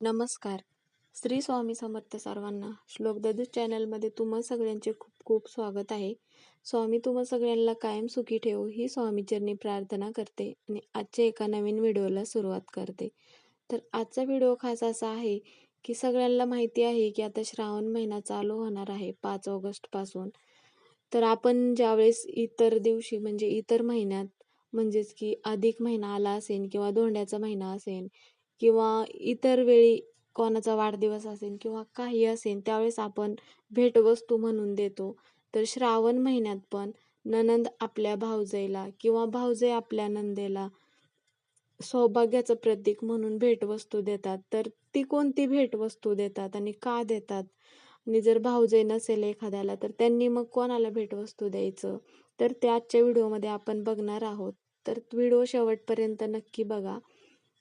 नमस्कार. श्री स्वामी समर्थ सर्वांना श्लोक ददू चॅनलमध्ये तुम्हा सगळ्यांचे खूप खूप स्वागत आहे. स्वामी तुम्हा सगळ्यांना कायम सुखी ठेवू ही स्वामीचरणी प्रार्थना करते आणि आजच्या एका नवीन व्हिडिओला सुरुवात करते. तर आजचा व्हिडिओ खास असा आहे की सगळ्यांना माहिती आहे की आता श्रावण महिना चालू होणार आहे पाच ऑगस्टपासून तर आपण ज्यावेळेस इतर दिवशी म्हणजे इतर महिन्यात म्हणजेच की अधिक महिना आला असेल किंवा धोंड्याचा महिना असेल किंवा इतर वेळी कोणाचा वाढदिवस असेल किंवा काही असेल त्यावेळेस आपण भेटवस्तू म्हणून देतो. तर श्रावण महिन्यात पण ननंद आपल्या भावजईला किंवा भावजई आपल्या नंदेला सौभाग्याचं प्रतीक म्हणून भेटवस्तू देतात. तर ती कोणती भेटवस्तू देतात आणि का देतात? आणि जर भाऊजई नसेल एखाद्याला तर त्यांनी मग कोणाला भेटवस्तू द्यायचं? तर ते आजच्या व्हिडिओमध्ये आपण बघणार आहोत. तर व्हिडिओ शेवटपर्यंत नक्की बघा.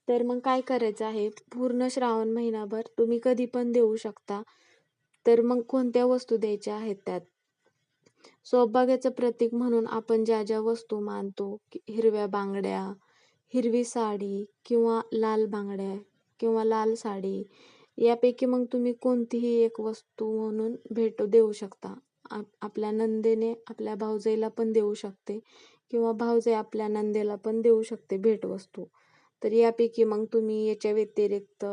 तर मग काय करायचं आहे? पूर्ण श्रावण महिनाभर तुम्ही कधी पण देऊ शकता. तर मग कोणत्या वस्तू द्यायच्या आहेत त्यात? सौभाग्याचं प्रतीक म्हणून आपण ज्या ज्या वस्तू मानतो की हिरव्या बांगड्या हिरवी साडी किंवा लाल बांगड्या किंवा लाल साडी यापैकी मग तुम्ही कोणतीही एक वस्तू म्हणून भेट देऊ शकता. आप आपल्या नंदेने आपल्या भाऊजाईला पण देऊ शकते किंवा भाऊजाई आपल्या नंदेला पण देऊ शकते भेटवस्तू. तर यापैकी मग तुम्ही याच्या व्यतिरिक्त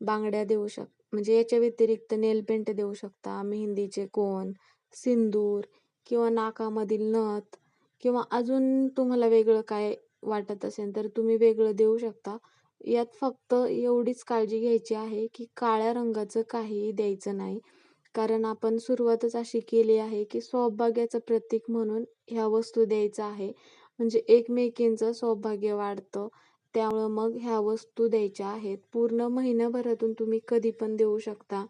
बांगड्या देऊ शक म्हणजे याच्या व्यतिरिक्त नेलपेंट देऊ शकता. मेहंदीचे कोण सिंदूर किंवा नाकामधील नथ किंवा अजून तुम्हाला वेगळं काय वाटत असेल तर तुम्ही वेगळं देऊ शकता. यात फक्त एवढीच काळजी घ्यायची आहे की काळ्या रंगाचं काहीही द्यायचं नाही. कारण आपण सुरुवातच अशी केली आहे की सौभाग्याचं प्रतीक म्हणून ह्या वस्तू द्यायचं आहे. म्हणजे एकमेकींचं सौभाग्य वाढतं. त्यामुळं मग ह्या वस्तू द्यायच्या आहेत. पूर्ण महिन्याभरातून तुम्ही कधी पण देऊ शकता.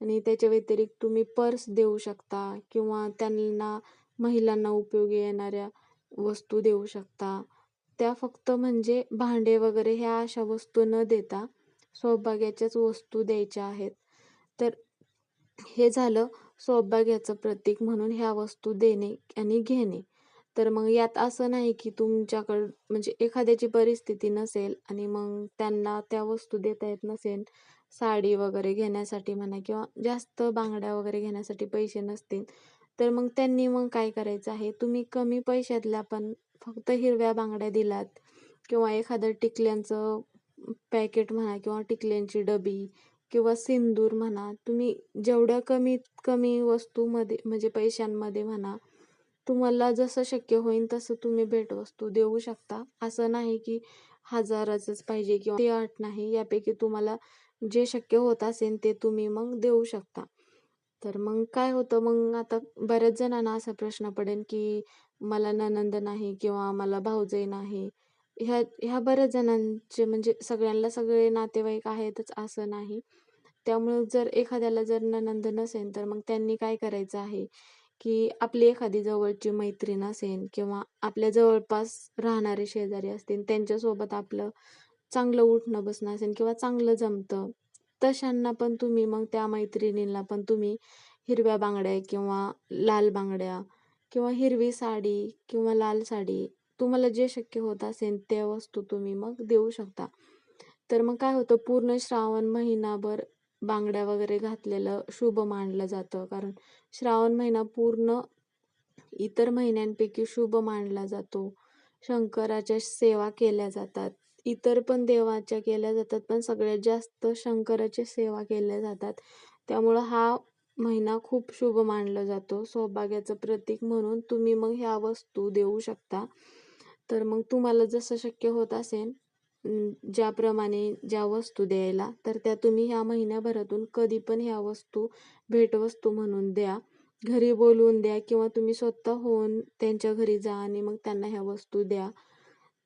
आणि त्याच्या व्यतिरिक्त तुम्ही पर्स देऊ शकता किंवा त्यांना महिलांना उपयोगी येणाऱ्या वस्तू देऊ शकता. त्या फक्त म्हणजे भांडे वगैरे ह्या अशा वस्तू न देता सौभाग्याच्याच वस्तू द्यायच्या आहेत. तर हे झालं सौभाग्याचं प्रतीक म्हणून ह्या वस्तू देणे आणि घेणे. तर मग यात असं नाही की तुमच्याकडं म्हणजे एखाद्याची परिस्थिती नसेल आणि मग त्यांना त्या वस्तू देता येत नसेल साडी वगैरे घेण्यासाठी म्हणा किंवा जास्त बांगड्या वगैरे घेण्यासाठी पैसे नसतील तर मग त्यांनी मग काय करायचं आहे? तुम्ही कमी पैशातल्या पण फक्त हिरव्या बांगड्या दिलात किंवा एखादं टिकल्यांचं पॅकेट म्हणा किंवा टिकल्यांची डबी किंवा सिंदूर म्हणा तुम्ही जेवढ्या कमीत कमी वस्तूमध्ये म्हणजे पैशांमध्ये म्हणा तुम्हाला जसं शक्य होईल तसं तुम्ही भेटवस्तू देऊ शकता. असं नाही की हजाराचंच पाहिजे किंवा ते अट नाही यापैकी तुम्हाला जे शक्य होत असेल ते तुम्ही मग देऊ शकता. तर मग काय होतं मग आता बऱ्याच जणांना असा प्रश्न पडेल की मला ननंद नाही किंवा मला भाऊजई नाही. ह्या ह्या बऱ्याच जणांचे म्हणजे सगळ्यांना सगळे नातेवाईक आहेतच असं नाही. त्यामुळे जर एखाद्याला जर ननंद नसेल तर मग त्यांनी काय करायचं आहे? की आपली एखादी जवळची मैत्रीण असेल किंवा आपल्या जवळपास राहणारे शेजारी असतील त्यांच्यासोबत आपलं चांगलं उठणं बसणं असेल किंवा चांगलं जमतं तशांना पण तुम्ही मग त्या मैत्रिणींना पण तुम्ही हिरव्या बांगड्या किंवा लाल बांगड्या किंवा हिरवी साडी किंवा लाल साडी तुम्हाला जे शक्य होत असेल त्या वस्तू तुम्ही मग देऊ शकता. तर मग काय होतं पूर्ण श्रावण महिनाभर बांगड्या वगैरे घातलेलं शुभ मानलं जातं. कारण श्रावण महिना पूर्ण इतर महिन्यांपैकी शुभ मानला जातो. शंकराच्या सेवा केल्या जातात. इतर पण देवाच्या केल्या जातात पण सगळ्यात जास्त शंकराच्या सेवा केल्या जातात. त्यामुळं हा महिना खूप शुभ मानला जातो. सौभाग्याचं प्रतीक म्हणून तुम्ही मग ह्या वस्तू देऊ शकता. तर मग तुम्हाला जसं शक्य होत असेल ज्याप्रमाणे ज्या वस्तू द्यायला तर त्या तुम्ही ह्या महिन्याभरातून कधी पण ह्या वस्तू भेटवस्तू म्हणून द्या. घरी बोलवून द्या किंवा तुम्ही स्वतः होऊन त्यांच्या घरी जा आणि मग त्यांना ह्या वस्तू द्या.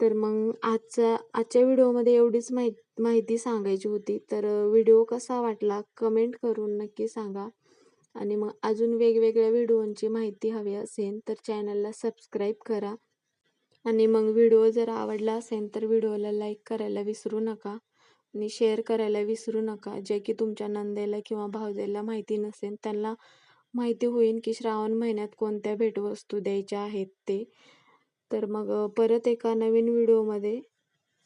तर मग आजच्या आजच्या व्हिडिओमध्ये एवढीच माहि माहिती सांगायची होती. तर व्हिडिओ कसा वाटला कमेंट करून नक्की सांगा. आणि मग अजून वेगवेगळ्या व्हिडिओंची माहिती हवी असेल तर चॅनलला सबस्क्राईब करा. आणि मग व्हिडिओ जर आवडला असेल तर व्हिडिओला लाईक करायला विसरू नका आणि शेअर करायला विसरू नका. जे की तुमच्या नंदेला किंवा भावजेला माहिती नसेल त्यांना माहिती होईल की श्रावण महिन्यात कोणत्या भेटवस्तू द्यायच्या आहेत ते. तर मग परत एका नवीन व्हिडिओमध्ये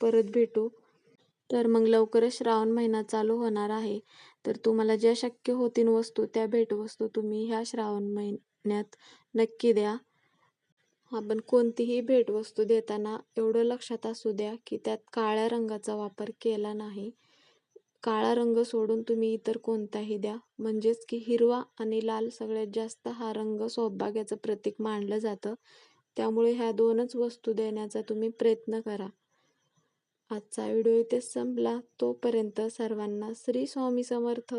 परत भेटू. तर मग लवकरच श्रावण महिना चालू होणार आहे. तर तुम्हाला ज्या शक्य होतील वस्तू त्या भेटवस्तू तुम्ही ह्या श्रावण महिन्यात नक्की द्या. आपण कोणतीही भेटवस्तू देताना एवढं लक्षात असू द्या की त्यात काळ्या रंगाचा वापर केला नाही. काळा रंग सोडून तुम्ही इतर कोणताही द्या. म्हणजेच की हिरवा आणि लाल सगळ्यात जास्त हा रंग सौभाग्याचं प्रतीक मानलं जातं. त्यामुळे ह्या दोनच वस्तू देण्याचा तुम्ही प्रयत्न करा. आजचा व्हिडिओ इथेच संपला. तोपर्यंत सर्वांना श्री स्वामी समर्थ.